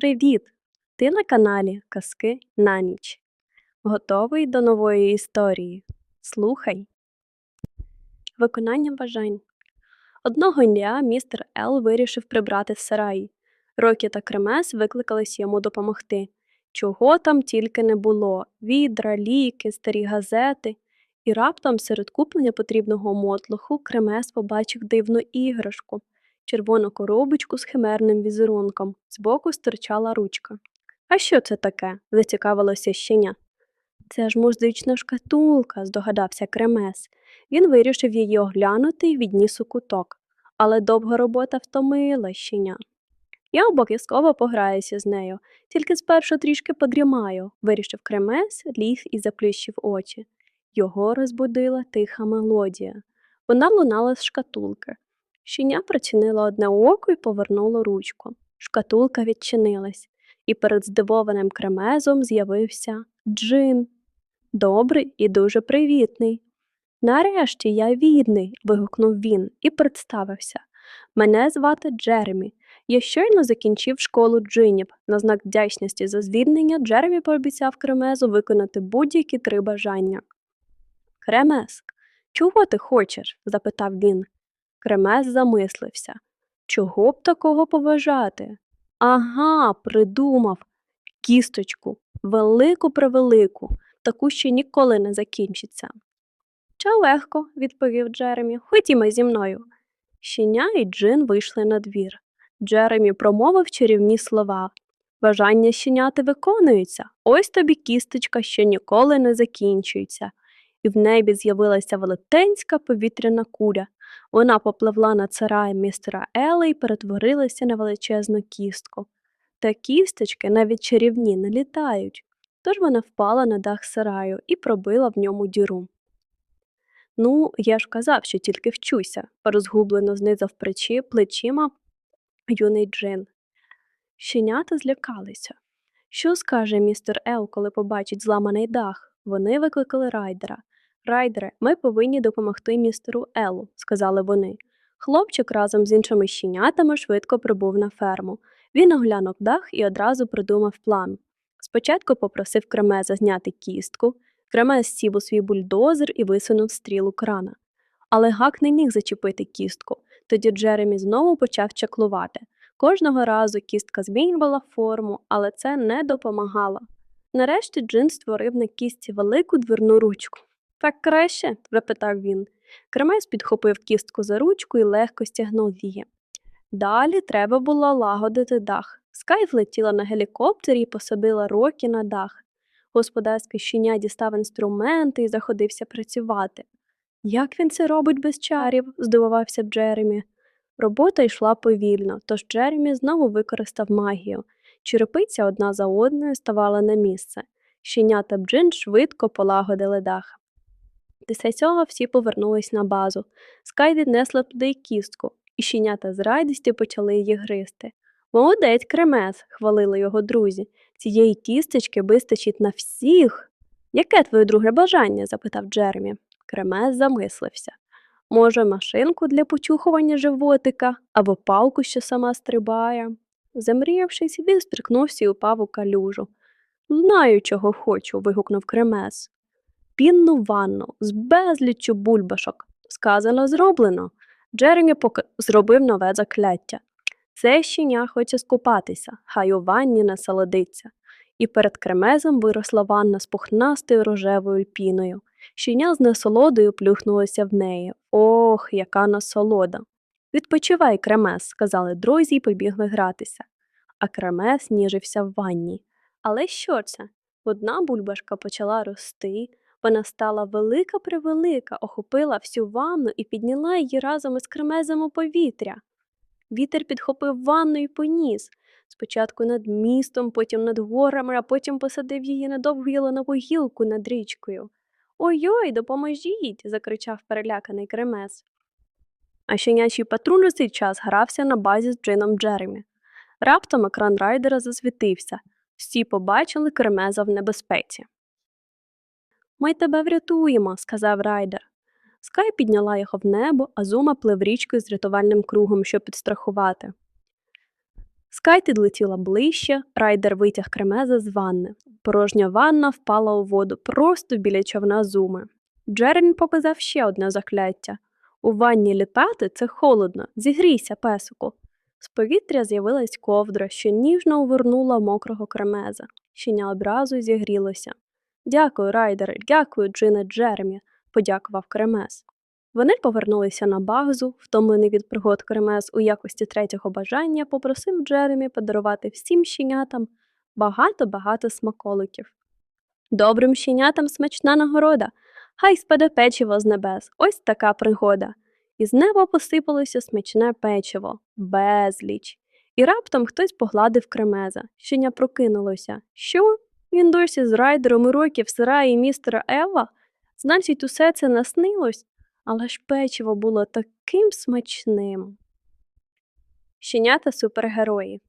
Привіт! Ти на каналі Казки на ніч. Готовий до нової історії? Слухай. Виконання бажань. Одного дня містер Ел вирішив прибрати в сараї. Рокі та Кремес викликались йому допомогти. Чого там тільки не було: відра, ліки, старі газети. І раптом серед куплення потрібного мотлоху Кремес побачив дивну іграшку червону коробочку з химерним візерунком. Збоку стирчала ручка. А що це таке? зацікавилося щеня. Це ж музична шкатулка, здогадався Кремес. Він вирішив її оглянути і відніс у куток. Але довга робота втомила щеня. Я обов'язково пограюся з нею, тільки спершу трішки подрімаю, вирішив Кремес, ліг і заплющив очі. Його розбудила тиха мелодія. Вона лунала з шкатулки. Щеня причинило одне око і повернуло ручку. Шкатулка відчинилась, і перед здивованим кремезом з'явився Джин. Добрий і дуже привітний. Нарешті я відний. вигукнув він і представився. Мене звати Джеремі. Я щойно закінчив школу джинів. На знак вдячності за звільнення Джеремі пообіцяв кремезу виконати будь-які три бажання. Кремез, чого ти хочеш? запитав він. Кремес замислився. Чого б такого поважати? Ага, придумав. Кісточку, велику превелику, таку, що ніколи не закінчиться. Ча легко, відповів Джеремі. Ходімо зі мною. Щеня і Джин вийшли на двір. Джеремі промовив чарівні слова. Бажання щеняти виконуються. Ось тобі кісточка, що ніколи не закінчується. І в небі з'явилася велетенська повітряна куля. Вона попливла над сараєм містера Ела і перетворилася на величезну кістку. Та кісточки навіть чарівні не літають, тож вона впала на дах сараю і пробила в ньому діру. Ну, я ж казав, що тільки вчуся, розгублено знизав плечі плечима юний Джин. Щенята злякалися. Що скаже містер Ел, коли побачить зламаний дах? Вони викликали райдера. Райдере, ми повинні допомогти містеру Елу, сказали вони. Хлопчик разом з іншими щенятами швидко прибув на ферму. Він оглянув дах і одразу придумав план. Спочатку попросив Кремеза зняти кістку. Кремез сів у свій бульдозер і висунув стрілу крана. Але гак не міг зачепити кістку. Тоді Джеремі знову почав чаклувати. Кожного разу кістка змінювала форму, але це не допомагало. Нарешті Джин створив на кістці велику дверну ручку. Так краще? запитав він. Кремес підхопив кістку за ручку і легко стягнув її. Далі треба було лагодити дах. Скай влетіла на гелікоптері і посадила рокі на дах. Господарське щеня дістав інструменти і заходився працювати. Як він це робить без чарів? здивувався Джеремі. Робота йшла повільно, тож Джеремі знову використав магію. Черепиця одна за одною ставала на місце. Щеня та бджин швидко полагодили дах. Після цього всі повернулись на базу. Скай віднесла туди кістку, і щенята з радістю почали її гризти. Молодець кремес, хвалили його друзі. Цієї тістечки вистачить на всіх. Яке твоє друге бажання? запитав Джеремі. Кремес замислився. Може, машинку для почухування животика або палку, що сама стрибає. Замріявшись, він стрикнувся і упав у калюжу. Знаю, чого хочу. вигукнув кремес пінну ванну з безліччю бульбашок. Сказано, зроблено. Джеремі поки зробив нове закляття. Це щеня хоче скупатися, хай у ванні насолодиться. І перед кремезом виросла ванна з пухнастою рожевою піною. Щеня з насолодою плюхнулося в неї. Ох, яка насолода. Відпочивай, кремес, сказали друзі і побігли гратися. А кремес ніжився в ванні. Але що це? Одна бульбашка почала рости, вона стала велика превелика, охопила всю ванну і підняла її разом із кремезом у повітря. Вітер підхопив ванну і поніс. Спочатку над містом, потім над горами, а потім посадив її на довгу ялинову гілку над річкою. Ой-ой, допоможіть. закричав переляканий кремез. А щенячий патруль у цей час грався на базі з Джином Джеремі. Раптом екран райдера засвітився. Всі побачили кремеза в небезпеці. Ми тебе врятуємо, сказав райдер. Скай підняла його в небо, а зума плив річкою з рятувальним кругом, щоб підстрахувати. Скай підлетіла ближче, райдер витяг кремеза з ванни. Порожня ванна впала у воду просто біля човна зуми. Джеремі показав ще одне закляття. У ванні літати це холодно, зігрійся, песику. З повітря з'явилась ковдра, що ніжно увернула мокрого кремеза. Щеня одразу зігрілося. Дякую, райдере, дякую, Джине Джеремі, подякував кремез. Вони повернулися на базу, втомлений від пригод кремез у якості третього бажання, попросив Джеремі подарувати всім щенятам багато-багато смаколиків. Добрим щенятам смачна нагорода, хай спаде печиво з небес, ось така пригода. І з неба посипалося смачне печиво, безліч. І раптом хтось погладив кремеза. Щеня прокинулося. Що? Він досі з райдером і років сараї містера Ева? Значить, усе це наснилось? Але ж печиво було таким смачним. Щенята супергерої.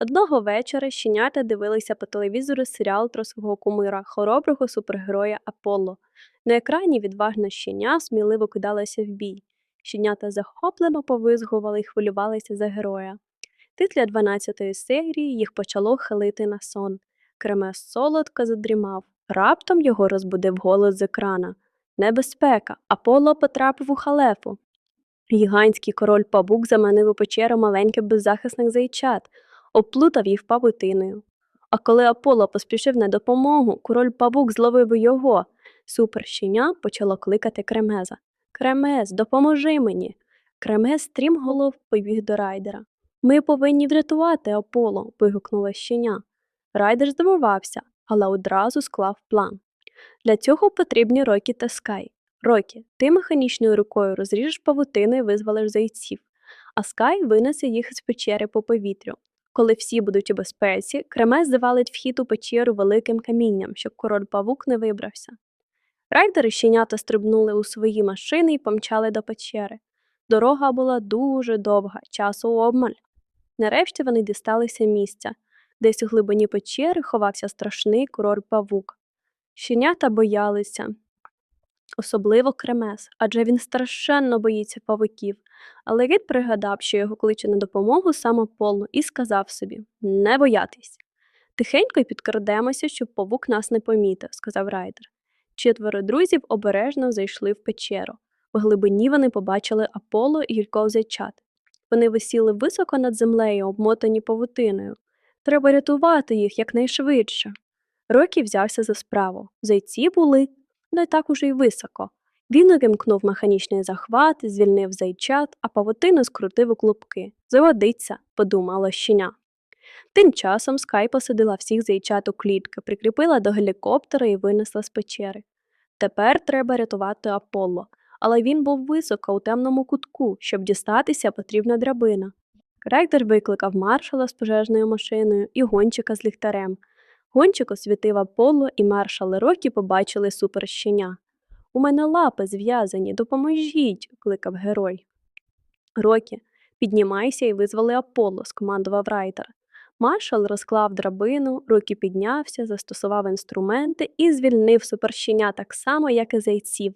Одного вечора щенята дивилися по телевізору серіал про свого кумира, хороброго супергероя Аполло. На екрані відважна щеня сміливо кидалася в бій. Щенята захоплено повизгували й хвилювалися за героя. Після 12-ї серії їх почало хилити на сон. Кремес солодко задрімав. Раптом його розбудив голос з екрана. Небезпека. Аполло потрапив у халепу. Гігантський король павук заманив у печеру маленьких беззахисних зайчат, оплутав їх павутиною. А коли Аполло поспішив на допомогу, король павук зловив його. Суперщеня почало кликати кремеза. Кремез, допоможи мені. Кремез стрімголов побіг до райдера. Ми повинні врятувати Аполло, вигукнула щеня. Райдер здивувався, але одразу склав план. Для цього потрібні Рокі та Скай. Рокі, ти механічною рукою розріжеш павутину і визволиш зайців, а Скай винесе їх з печери по повітрю. Коли всі будуть у безпеці, кремес завалить вхід у печеру великим камінням, щоб король павук не вибрався. Райдери щенята стрибнули у свої машини і помчали до печери. Дорога була дуже довга, часу обмаль. Нарешті вони дісталися місця. Десь у глибині печери ховався страшний король павук. Щенята боялися, особливо кремес, адже він страшенно боїться павуків. Але Рід пригадав, що його кличе на допомогу саме Поло, і сказав собі не боятись. Тихенько й підкрадемося, щоб павук нас не помітив, сказав райдер. Четверо друзів обережно зайшли в печеру. В глибині вони побачили Аполло і кількох зайчат. Вони висіли високо над землею, обмотані павутиною. Треба рятувати їх якнайшвидше. Рокі взявся за справу. Зайці були не так уже й високо. Він увімкнув механічний захват, звільнив зайчат, а павутину скрутив у клубки. Заводиться, подумала щеня. Тим часом Скай посадила всіх зайчат у клітки, прикріпила до гелікоптера і винесла з печери. Тепер треба рятувати Аполло, але він був високо у темному кутку, щоб дістатися потрібна драбина. Ректор викликав маршала з пожежною машиною і гончика з ліхтарем. Гончик освітив Аполло, і маршал Рокі побачили суперщеня. У мене лапи зв'язані, допоможіть, кликав герой. Рокі, піднімайся і визвали Аполло, скомандував райтер. Маршал розклав драбину, Рокі піднявся, застосував інструменти і звільнив суперщеня так само, як і зайців.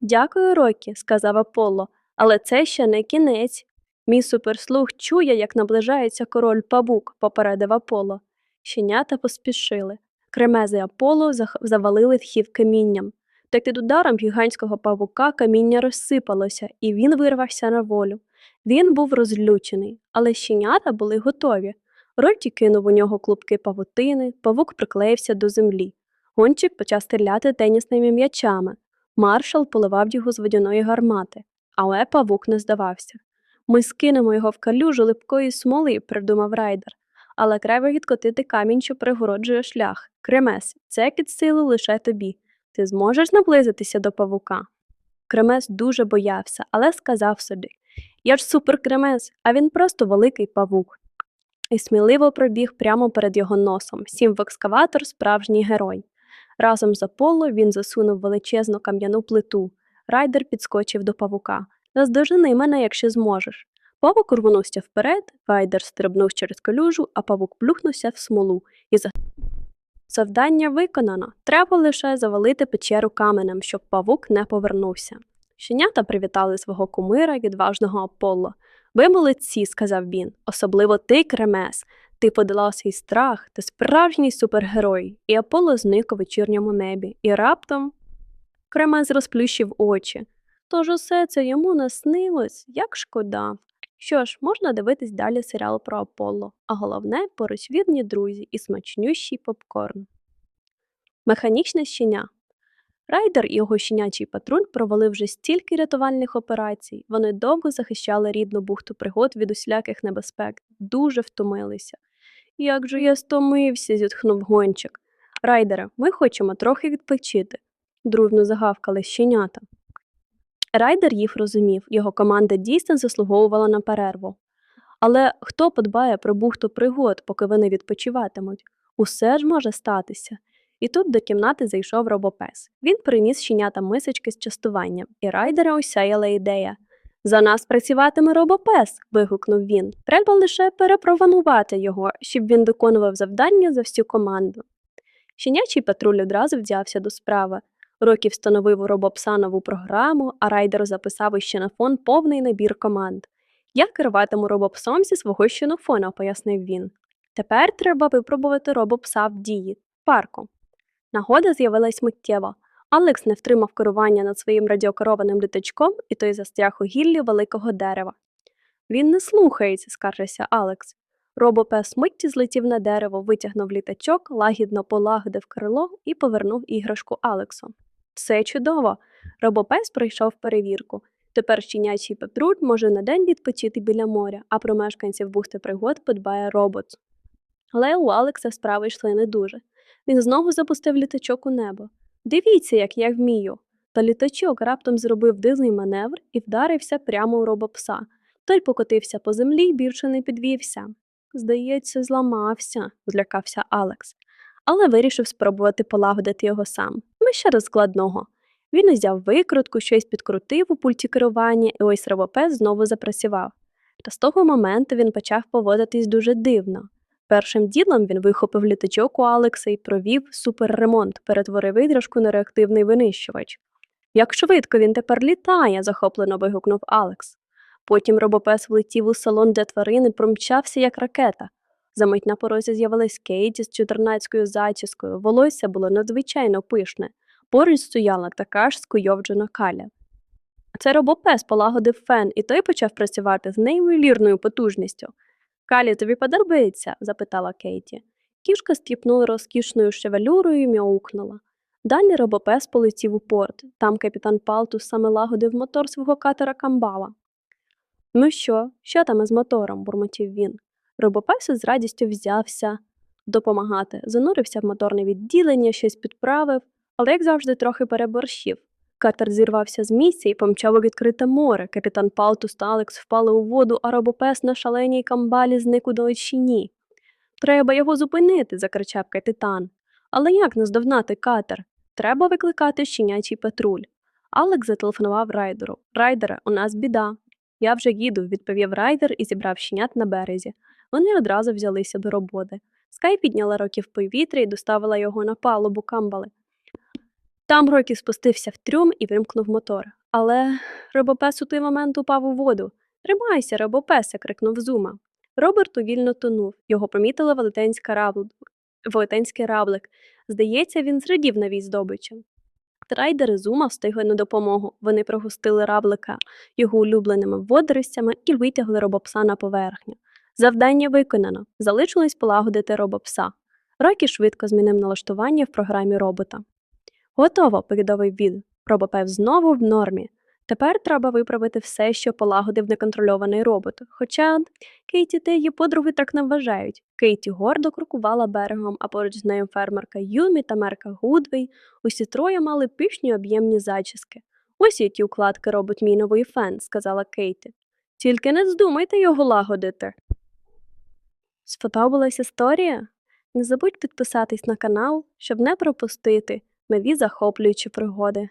Дякую, Рокі, сказав Аполло, але це ще не кінець. Мій суперслух чує, як наближається король павук, попередив Аполло. Щенята поспішили. Кремези Аполло завалили вхід камінням. Так під ударом гігантського павука каміння розсипалося, і він вирвався на волю. Він був розлючений, але щенята були готові. Рольті кинув у нього клубки павутини, павук приклеївся до землі. Гончик почав стріляти тенісними м'ячами. Маршал поливав його з водяної гармати, але павук не здавався. Ми скинемо його в калюжу липкої смоли, придумав райдер. Але треба відкотити камінь, що пригороджує шлях. Кремес, це під силу лише тобі. Ти зможеш наблизитися до павука? Кремес дуже боявся, але сказав собі Я ж суперкремес, а він просто великий павук. І сміливо пробіг прямо перед його носом. Сім в екскаватор справжній герой. Разом з Аполло він засунув величезну кам'яну плиту. Райдер підскочив до павука. Наздожени мене, якщо зможеш. Павук рвонувся вперед, Райдер стрибнув через калюжу, а павук плюхнувся в смолу і за... Завдання виконано. Треба лише завалити печеру каменем, щоб павук не повернувся. Щенята привітали свого кумира, відважного Аполло. Ви молодці, сказав він, особливо ти, Кремес. Ти подолав свій страх, ти справжній супергерой. І Аполло зник у вечірньому небі. І раптом Кремес розплющив очі. Тож усе це йому наснилось, як шкода. Що ж, можна дивитись далі серіал про Аполло, а головне поруч вірні друзі і смачнющий попкорн. Механічне щеня. Райдер і його щенячий патруль провели вже стільки рятувальних операцій. Вони довго захищали рідну бухту пригод від усіляких небезпек, дуже втомилися. Як же я стомився, зітхнув гончик. Райдере, ми хочемо трохи відпочити, дружно загавкали щенята. Райдер їх розумів, його команда дійсно заслуговувала на перерву. Але хто подбає про бухту пригод, поки вони відпочиватимуть? Усе ж може статися. І тут до кімнати зайшов робопес. Він приніс щенята мисочки з частуванням, і райдера осяяла ідея. За нас працюватиме робопес. вигукнув він. Треба лише перепрограмувати його, щоб він виконував завдання за всю команду. Щенячий патруль одразу взявся до справи. Рокі встановив у робопса нову програму, а райдер записав у щенофон повний набір команд. Я керуватиму робопсом зі свого щенофона, пояснив він. Тепер треба випробувати робопса в дії парку. Нагода з'явилась миттєво. Алекс не втримав керування над своїм радіокерованим літачком, і той застряг у гіллі великого дерева. Він не слухається, скаржився Алекс. Робопес митті злетів на дерево, витягнув літачок, лагідно полагодив крило і повернув іграшку Алексу. Все чудово. Робопес пройшов перевірку. Тепер щенячий патруль може на день відпочити біля моря, а про мешканців бухти пригод подбає робот. Але у Алекса справи йшли не дуже. Він знову запустив літачок у небо. Дивіться, як я вмію. Та літачок раптом зробив дизний маневр і вдарився прямо у робопса. Той покотився по землі і більше не підвівся. Здається, зламався, злякався Алекс, але вирішив спробувати полагодити його сам. Ми ще раз складного. Він узяв викрутку, щось підкрутив у пульті керування, і ось робопес знову запрацював. Та з того моменту він почав поводитись дуже дивно. Першим ділом він вихопив літачок у Алекса і провів суперремонт, перетворив відряжку на реактивний винищувач. Як швидко він тепер літає, захоплено вигукнув Алекс. Потім робопес влетів у салон, де тварини промчався, як ракета. Замить на порозі з'явилась Кейті з чотирнацькою зачіскою, волосся було надзвичайно пишне. Поруч стояла така ж скуйовджена каля. Це робопес полагодив фен, і той почав працювати з неймовірною потужністю. Калі, тобі подобається? запитала Кейті. Кішка стріпнула розкішною шевелюрою і м'яукнула. Далі робопес полетів у порт. Там капітан Палтус саме лагодив мотор свого катера Камбала. Ну що, що там із мотором? бурмотів він. Робопес з радістю взявся допомагати, занурився в моторне відділення, щось підправив, але, як завжди, трохи переборщив. Катер зірвався з місця і помчав у відкрите море. Капітан Палтус та Алекс впали у воду, а робопес на шаленій камбалі зник у далечині. Треба його зупинити, закричав капітан. Але як наздогнати катер? Треба викликати щенячий патруль. Алекс зателефонував райдеру. Райдере, у нас біда. Я вже їду, відповів райдер і зібрав щенят на березі. Вони одразу взялися до роботи. Скай підняла роки в повітря і доставила його на палубу камбали. Там Рокі спустився в трюм і вимкнув мотор. Але робопес у той момент упав у воду. Тримайся, робопесе, крикнув Зума. Роберт увільно тонув. Його помітила велетенська рабл... велетенський раблик. Здається, він зрадів новій здобичі. Трайдери Зума встигли на допомогу. Вони прогустили раблика його улюбленими водоростями і витягли робопса на поверхню. Завдання виконано. Залишилось полагодити робопса. Рокі швидко змінив налаштування в програмі робота. Готово, повідомив він. Робопев знову в нормі. Тепер треба виправити все, що полагодив неконтрольований робот. Хоча Кейті та її подруги так не вважають. Кейті гордо крокувала берегом, а поруч з нею фермерка Юмі та мерка Гудвей. Усі троє мали пишні об'ємні зачіски. Ось які укладки робить мій новий фен, сказала Кейті. Тільки не здумайте його лагодити. Сподобалась історія? Не забудь підписатись на канал, щоб не пропустити нові захоплюючі пригоди.